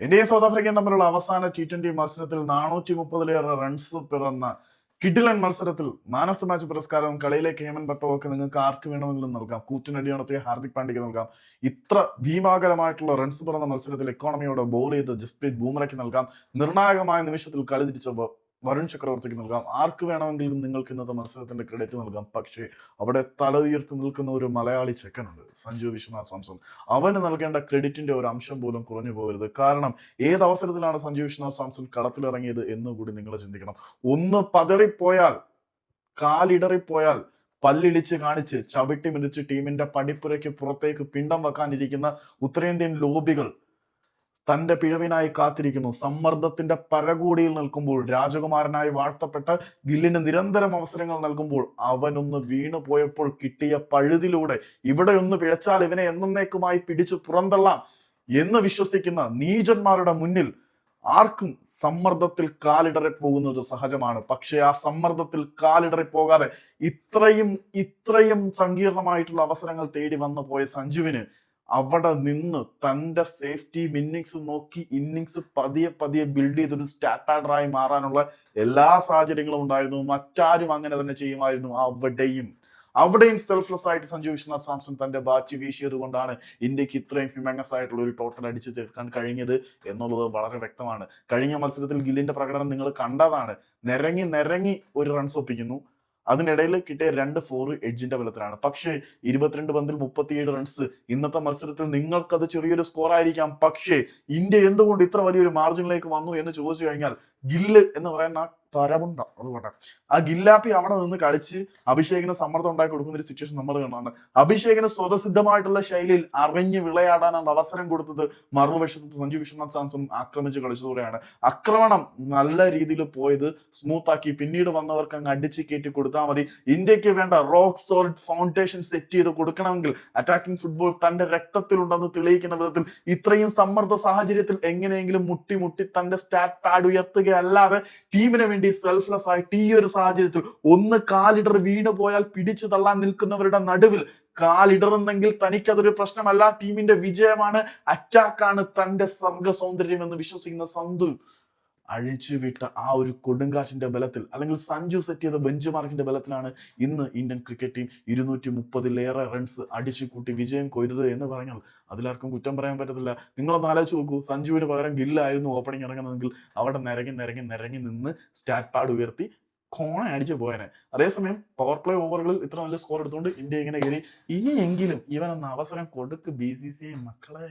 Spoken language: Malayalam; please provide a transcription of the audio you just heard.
ഇന്ത്യയും സൗത്ത് ആഫ്രിക്കയും തമ്മിലുള്ള അവസാന ടി ട്വന്റി മത്സരത്തിൽ നാനൂറ്റി മുപ്പതിലേറെ റൺസ് പിറന്ന കിഡിലൻ മത്സരത്തിൽ മാൻ ഓഫ് ദി മാച്ച് പുരസ്കാരവും കളിയിലേക്ക് ഹേമൻ പട്ടവും നിങ്ങൾക്ക് ആർക്ക് വേണമെങ്കിലും നൽകാം. കൂറ്റിനടി നടത്തിയ ഹാർദിക് പാണ്ഡ്യക്ക് നൽകാം. ഇത്ര ഭീമാകരമായിട്ടുള്ള റൺസ് പിറന്ന മത്സരത്തിൽ എക്കോണമിയോട് ബോൾ ചെയ്ത് ജസ്പ്രീത് ബൂമറയ്ക്ക് നൽകാം. നിർണായകമായ നിമിഷത്തിൽ കളി തിരിച്ച വരുൺ ചക്രവർത്തിക്ക് നൽകാം. ആർക്ക് വേണമെങ്കിലും നിങ്ങൾക്ക് ഇന്നത്തെ മത്സരത്തിന്റെ ക്രെഡിറ്റ് നൽകാം. പക്ഷേ അവിടെ തല ഉയർത്തി നിൽക്കുന്ന ഒരു മലയാളി ചെക്കനുണ്ട് സഞ്ജു വിശ്വനാഥ് സാംസൺ. അവന് നൽകേണ്ട ക്രെഡിറ്റിന്റെ ഒരു അംശം പോലും കുറഞ്ഞു പോകരുത്. കാരണം ഏത് അവസരത്തിലാണ് സഞ്ജു വിശ്വനാഥ് സാംസൺ കടത്തിലിറങ്ങിയത് എന്ന് കൂടി നിങ്ങൾ ചിന്തിക്കണം. ഒന്ന് പതറിപ്പോയാൽ കാലിടറിപ്പോയാൽ പല്ലിടിച്ച് കാണിച്ച് ചവിട്ടി മിതിച്ച് ടീമിന്റെ പടിപ്പുരയ്ക്ക് പുറത്തേക്ക് പിണ്ടം വെക്കാനിരിക്കുന്ന ഉത്തരേന്ത്യൻ ലോബികൾ തന്റെ പിഴവിനായി കാത്തിരിക്കുന്നു. സമ്മർദ്ദത്തിന്റെ പരകൂടിയിൽ നിൽക്കുമ്പോൾ രാജകുമാരനായി വാഴ്ത്തപ്പെട്ട ഗില്ലിന് നിരന്തരം അവസരങ്ങൾ നൽകുമ്പോൾ അവനൊന്ന് വീണു പോയപ്പോൾ കിട്ടിയ പഴുതിലൂടെ ഇവിടെ ഒന്ന് പിഴച്ചാൽ ഇവനെ എന്നേക്കുമായി പിടിച്ചു പുറന്തള്ളാം എന്ന് വിശ്വസിക്കുന്ന നീചന്മാരുടെ മുന്നിൽ ആർക്കും സമ്മർദ്ദത്തിൽ കാലിടറി പോകുന്നത് സഹജമാണ്. പക്ഷെ ആ സമ്മർദ്ദത്തിൽ കാലിടറി പോകാതെ ഇത്രയും ഇത്രയും സങ്കീർണമായിട്ടുള്ള അവസരങ്ങൾ തേടി വന്നു പോയ സഞ്ജുവിന് അവിടെ നിന്ന് തന്റെ സേഫ്റ്റി ഇന്നിങ്സ് നോക്കി ഇന്നിങ്സ് പതിയെ പതിയെ ബിൽഡ് ചെയ്തൊരു സ്റ്റാറ്റാഡറായി മാറാനുള്ള എല്ലാ സാഹചര്യങ്ങളും ഉണ്ടായിരുന്നു. മറ്റാരും അങ്ങനെ തന്നെ ചെയ്യുമായിരുന്നു അവിടെയും. അവിടെയും സെൽഫ്ലെസ് ആയിട്ട് സഞ്ജു വിശ്വനാഥ് സാംസൺ തന്റെ ബാറ്റ് വീശിയത് കൊണ്ടാണ് ഇന്ത്യയ്ക്ക് ഇത്രയും ഹ്യൂമനസ് ആയിട്ടുള്ള ഒരു ടോട്ടൽ അടിച്ചു തീർക്കാൻ കഴിഞ്ഞത് എന്നുള്ളത് വളരെ വ്യക്തമാണ്. കഴിഞ്ഞ മത്സരത്തിൽ ഗില്ലിന്റെ പ്രകടനം നിങ്ങൾ കണ്ടതാണ്. നിരങ്ങി നിരങ്ങി ഒരു റൺസ് ഒപ്പിക്കുന്നു. അതിനിടയിൽ കിട്ടിയ രണ്ട് ഫോർ എഡ്ജിന്റെ ബലത്തിലാണ്. പക്ഷേ ഇരുപത്തിരണ്ട് പന്തിൽ മുപ്പത്തിയേഴ് റൺസ് ഇന്നത്തെ മത്സരത്തിൽ നിങ്ങൾക്കത് ചെറിയൊരു സ്കോർ ആയിരിക്കാം. പക്ഷേ ഇന്ത്യ എന്തുകൊണ്ട് ഇത്ര വലിയൊരു മാർജിനിലേക്ക് വന്നു എന്ന് ചോദിച്ചു കഴിഞ്ഞാൽ ഗില്ല് എന്ന് പറയുന്ന തരമുണ്ട അതുകൊണ്ട് ആ ഗില്ലാപ്പി അവിടെ നിന്ന് കളിച്ച് അഭിഷേകിന് സമ്മർദ്ദം ഉണ്ടാക്കി കൊടുക്കുന്ന ഒരു സിറ്റുവേഷൻ നമ്മൾ കാണാണ് അഭിഷേകിന് സ്വതസിദ്ധമായിട്ടുള്ള ശൈലിയിൽ അറിഞ്ഞ് വിളയാടാനാണ് അവസരം കൊടുത്തത് മറുവശത്ത് സഞ്ജു വിശ്വനാഥ് സാംസൺ ആക്രമിച്ച് കളിച്ചതോടെയാണ്. ആക്രമണം നല്ല രീതിയിൽ പോയത് സ്മൂത്താക്കി പിന്നീട് വന്നവർക്ക് അങ്ങ് അടിച്ച് കയറ്റി കൊടുത്താൽ മതി. ഇന്ത്യയ്ക്ക് വേണ്ട റോക്ക് സോളിഡ് ഫൗണ്ടേഷൻ സെറ്റ് ചെയ്ത് കൊടുക്കണമെങ്കിൽ അറ്റാക്കിംഗ് ഫുട്ബോൾ തന്റെ രക്തത്തിലുണ്ടെന്ന് തെളിയിക്കുന്ന വിധത്തിൽ ഇത്രയും സമ്മർദ്ദ സാഹചര്യത്തിൽ എങ്ങനെയെങ്കിലും മുട്ടി മുട്ടി തന്റെ സ്റ്റാറ്റ് പാഡ് ഉയർത്തുകയല്ലാതെ ടീമിന് വേണ്ടി സെൽഫ്ലെസ് ആയിട്ട് ഈ ഒരു സാഹചര്യത്തിൽ ഒന്ന് കാലിടർ വീണു പോയാൽ പിടിച്ചു തള്ളാൻ നിൽക്കുന്നവരുടെ നടുവിൽ കാലിടറുന്നെങ്കിൽ തനിക്കതൊരു പ്രശ്നമല്ല. ടീമിന്റെ വിജയമാണ്. അറ്റാക്കാണ് തന്റെ സർഗ സൗന്ദര്യം എന്ന് വിശ്വസിക്കുന്ന സന്തു. അഴിച്ചുവിട്ട ആ ഒരു കൊടുങ്കാറ്റിന്റെ ബലത്തിൽ അല്ലെങ്കിൽ സഞ്ജു സെറ്റ് ചെയ്ത ബെഞ്ച് മാർക്കിന്റെ ബലത്തിലാണ് ഇന്ന് ഇന്ത്യൻ ക്രിക്കറ്റ് ടീം ഇരുന്നൂറ്റി മുപ്പതിലേറെ റൺസ് അടിച്ചു കൂട്ടി വിജയം കൊയ്തത് എന്ന് പറഞ്ഞാൽ അതിലാർക്കും കുറ്റം പറയാൻ പറ്റത്തില്ല. നിങ്ങളൊന്ന് ആലോചിച്ച് നോക്കൂ. സഞ്ജുവിന് പകരം ഗില്ലായിരുന്നു ഓപ്പണിംഗ് ഇറങ്ങുന്നതെങ്കിൽ അവിടെ നിരങ്ങി നിരങ്ങി നിരങ്ങി നിന്ന് സ്റ്റാറ്റ് പാഡ് ഉയർത്തി കോണ അടിച്ചു പോയനെ. അതേസമയം പവർ പ്ലേ ഓവറുകളിൽ ഇത്ര നല്ല സ്കോർ എടുത്തുകൊണ്ട് ഇന്ത്യ ഇങ്ങനെ കയറി. ഇനിയെങ്കിലും ഇവനൊന്ന് അവസരം കൊടുക്ക് ബി സി സി മക്കളെ.